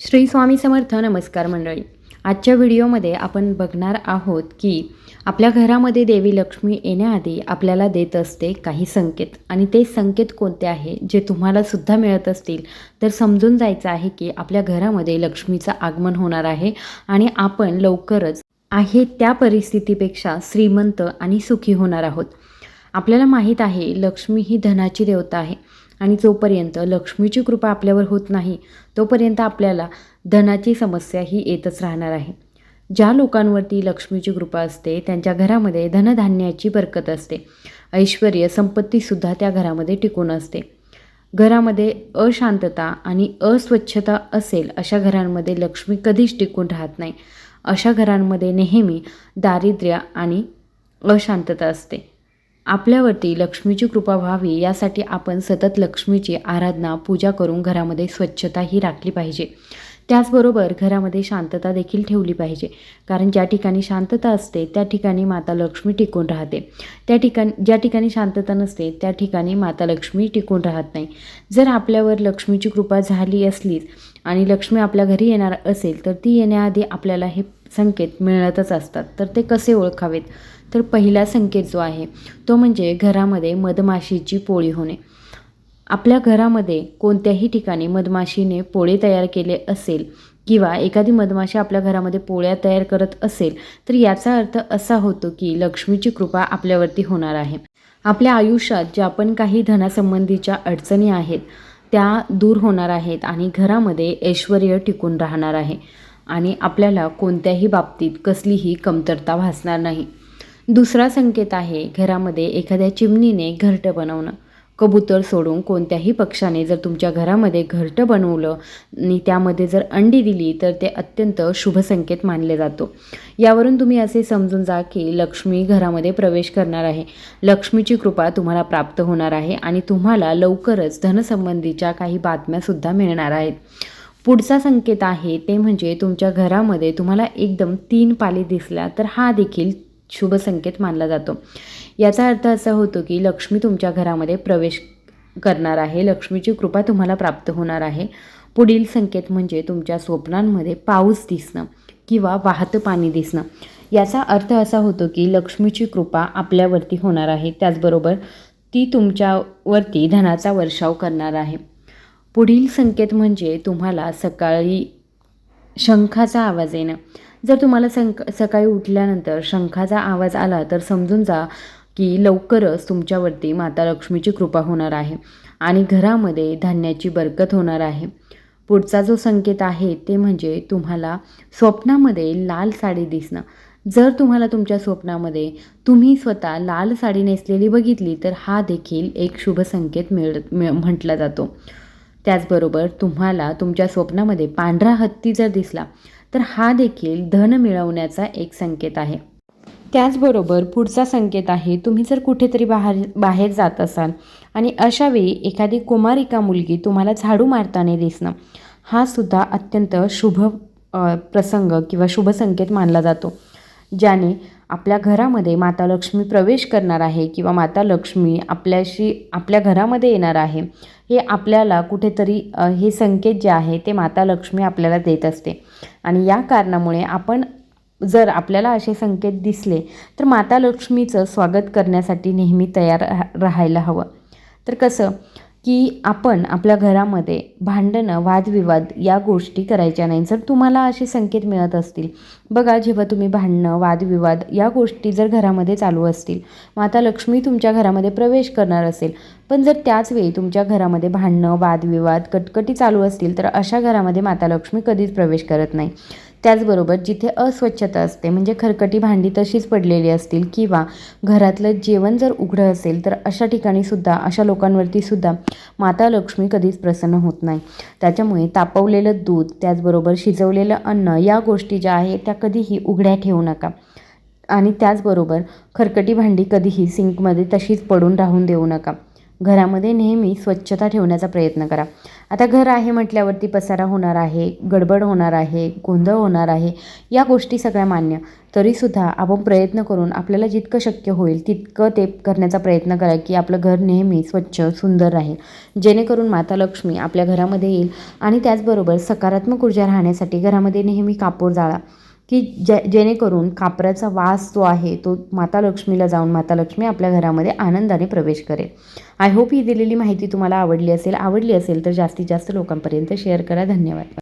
श्री स्वामी समर्थ नमस्कार मंडळी. आजच्या व्हिडिओमध्ये आपण बघणार आहोत की आपल्या घरामध्ये देवी लक्ष्मी येण्याआधी आपल्याला देत असते काही संकेत. आणि ते संकेत कोणते आहे जे तुम्हाला सुद्धा मिळत असतील तर समजून जायचं आहे की आपल्या घरामध्ये लक्ष्मीचं आगमन होणार आहे आणि आपण लवकरच आहे त्या परिस्थितीपेक्षा श्रीमंत आणि सुखी होणार आहोत. आपल्याला माहीत आहे लक्ष्मी ही धनाची देवता आहे. आणि जोपर्यंत लक्ष्मीची कृपा आपल्यावर होत नाही तोपर्यंत आपल्याला धनाची समस्या ही येतच राहणार आहे. ज्या लोकांवरती लक्ष्मीची कृपा असते त्यांच्या घरामध्ये धनधान्याची बरकत असते. ऐश्वर संपत्तीसुद्धा त्या घरामध्ये टिकून असते. घरामध्ये अशांतता आणि अस्वच्छता असेल अशा घरांमध्ये लक्ष्मी कधीच टिकून राहत नाही. अशा घरांमध्ये नेहमी दारिद्र्य आणि अशांतता असते. आपल्यावरती लक्ष्मीची कृपा व्हावी यासाठी आपण सतत लक्ष्मीची आराधना पूजा करून घरामध्ये स्वच्छता ही राखली पाहिजे. त्याचबरोबर घरामध्ये शांतता देखील ठेवली पाहिजे. कारण ज्या ठिकाणी शांतता असते त्या ठिकाणी माता लक्ष्मी टिकून राहते. त्या ठिकाणी ज्या ठिकाणी शांतता नसते त्या ठिकाणी माता लक्ष्मी टिकून राहत नाही. जर आपल्यावर लक्ष्मीची कृपा झाली असलीच आणि लक्ष्मी आपल्या घरी येणार असेल तर ती येण्याआधी आपल्याला हे संकेत मिळतच असतात. तर ते कसे ओळखावेत? तर पहिला संकेत जो आहे तो म्हणजे घरामध्ये मधमाशीची पोळी होणे. आपल्या घरामध्ये कोणत्याही ठिकाणी मधमाशीने पोळे तयार केले असेल किंवा एखादी मधमाशी आपल्या घरामध्ये पोळ्या तयार करत असेल तर याचा अर्थ असा होतो की लक्ष्मीची कृपा आपल्यावरती होणार आहे. आपल्या आयुष्यात ज्या पण काही धनासंबंधीच्या अडचणी आहेत त्या दूर होणार आहेत आणि घरामध्ये ऐश्वर टिकून राहणार आहे आणि आपल्याला कोणत्याही बाबतीत कसलीही कमतरता भासणार नाही. दुसरा संकेत आहे घरामध्ये एखाद्या चिमणीने घरटं बनवणं. कबूतर सोडून कोणत्याही पक्षाने जर तुमच्या घरामध्ये घरटं बनवलं आणि त्यामध्ये जर अंडी दिली तर ते अत्यंत शुभ संकेत मानले जातो. यावरून तुम्ही असे समजून जा की लक्ष्मी घरामध्ये प्रवेश करणार आहे. लक्ष्मीची कृपा तुम्हाला प्राप्त होणार आहे आणि तुम्हाला लवकरच धनसंबंधीच्या काही बातम्यासुद्धा मिळणार आहेत. पुढचा संकेत आहे ते म्हणजे तुमच्या घरामध्ये तुम्हाला एकदम तीन पाली दिसल्या तर हा देखील शुभ संकेत मानला जातो. याचा अर्थ असा होतो की लक्ष्मी तुमच्या घरामध्ये प्रवेश करणार आहे. लक्ष्मीची कृपा तुम्हाला प्राप्त होणार आहे. पुढील संकेत म्हणजे तुमच्या स्वप्नांमध्ये पाऊस दिसणं किंवा वाहतं पाणी दिसणं. याचा अर्थ असा होतो की लक्ष्मीची कृपा आपल्यावरती होणार आहे. त्याचबरोबर ती तुमच्यावरती धनाचा वर्षाव करणार आहे. पुढील संकेत म्हणजे तुम्हाला सकाळी शंखाचा आवाज येणं. जर तुम्हाला संक सकाळी उठल्यानंतर शंखाचा आवाज आला तर समजून जा की लवकरच तुमच्यावरती माता लक्ष्मीची कृपा होणार आहे आणि घरामध्ये धान्याची बरकत होणार आहे. पुढचा जो संकेत आहे ते म्हणजे तुम्हाला स्वप्नामध्ये लाल साडी दिसणं. जर तुम्हाला तुमच्या स्वप्नामध्ये तुम्ही स्वतः लाल साडी नेसलेली बघितली तर हा देखील एक शुभ संकेत मिळ म्हटला जातो. त्याचबरोबर तुम्हाला तुमच्या स्वप्नामध्ये पांढरा हत्ती जर दिसला तर हा देखील धन मिळवण्याचा एक संकेत आहे. त्याचबरोबर पुढचा संकेत आहे तुम्ही जर कुठेतरी बाहेर बाहेर जात असाल आणि अशावेळी एखादी कुमारिका मुलगी तुम्हाला झाडू मारताना दिसणं हा सुद्धा अत्यंत शुभ प्रसंग किंवा शुभ संकेत मानला जातो. ज्याने आपल्या घरामध्ये माता लक्ष्मी प्रवेश करणार आहे किंवा माता लक्ष्मी आपल्याशी आपल्या घरामध्ये येणार आहे हे आपल्याला कुठेतरी हे संकेत जे आहे ते माता लक्ष्मी आपल्याला देत असते. आणि या कारणामुळे आपण जर आपल्याला असे संकेत दिसले तर माता लक्ष्मीचं स्वागत करण्यासाठी नेहमी तयार राहायला हवं. तर कसं की आपण आपल्या घरामध्ये भांडणं वादविवाद या गोष्टी करायच्या नाही जर तुम्हाला असे संकेत मिळत असतील बघा जेव्हा तुम्ही भांडणं वादविवाद या गोष्टी जर घरामध्ये चालू असतील माता लक्ष्मी तुमच्या घरामध्ये प्रवेश करणार असेल. पण जर त्याच वेळी तुमच्या घरामध्ये भांडणं वादविवाद कटकटी चालू असतील तर अशा घरामध्ये माता लक्ष्मी कधीच प्रवेश करत नाही. त्याचबरोबर जिथे अस्वच्छता असते म्हणजे खरकटी भांडी तशीच पडलेली असतील किंवा घरातलं जेवण जर उघडं असेल तर अशा ठिकाणी सुद्धा अशा लोकांवरती सुद्धा माता लक्ष्मी कधीच प्रसन्न होत नाही. त्याच्यामुळे तापवलेलं दूध त्याचबरोबर शिजवलेलं अन्न या गोष्टी ज्या आहेत त्या कधीही उघड्या ठेवू नका. आणि त्याचबरोबर खरकटी भांडी कधीही सिंकमध्ये तशीच पडून राहून देऊ नका. घरामध्ये नेहमी स्वच्छता ठेवण्याचा प्रयत्न करा. आता घर आहे म्हटल्यावरती पसारा होणार आहे गडबड होणार आहे गोंधळ होणार आहे या गोष्टी सगळ्या मान्य. तरीसुद्धा आपण प्रयत्न करून आपल्याला जितकं शक्य होईल तितकं ते करण्याचा प्रयत्न करा की आपलं घर नेहमी स्वच्छ सुंदर राहील. जेणेकरून माता लक्ष्मी आपल्या घरामध्ये येईल आणि त्याचबरोबर सकारात्मक ऊर्जा राहण्यासाठी घरामध्ये नेहमी कापूर जाळा. की जे जेणेकरून कापराचा वास जो आहे तो माता लक्ष्मीला जाऊन माता लक्ष्मी आपल्या घरामध्ये आनंदाने प्रवेश करेल. आय होप ही दिलेली माहिती तुम्हाला आवडली असेल. आवडली असेल तर जास्तीत जास्त लोकांपर्यंत शेअर करा. धन्यवाद.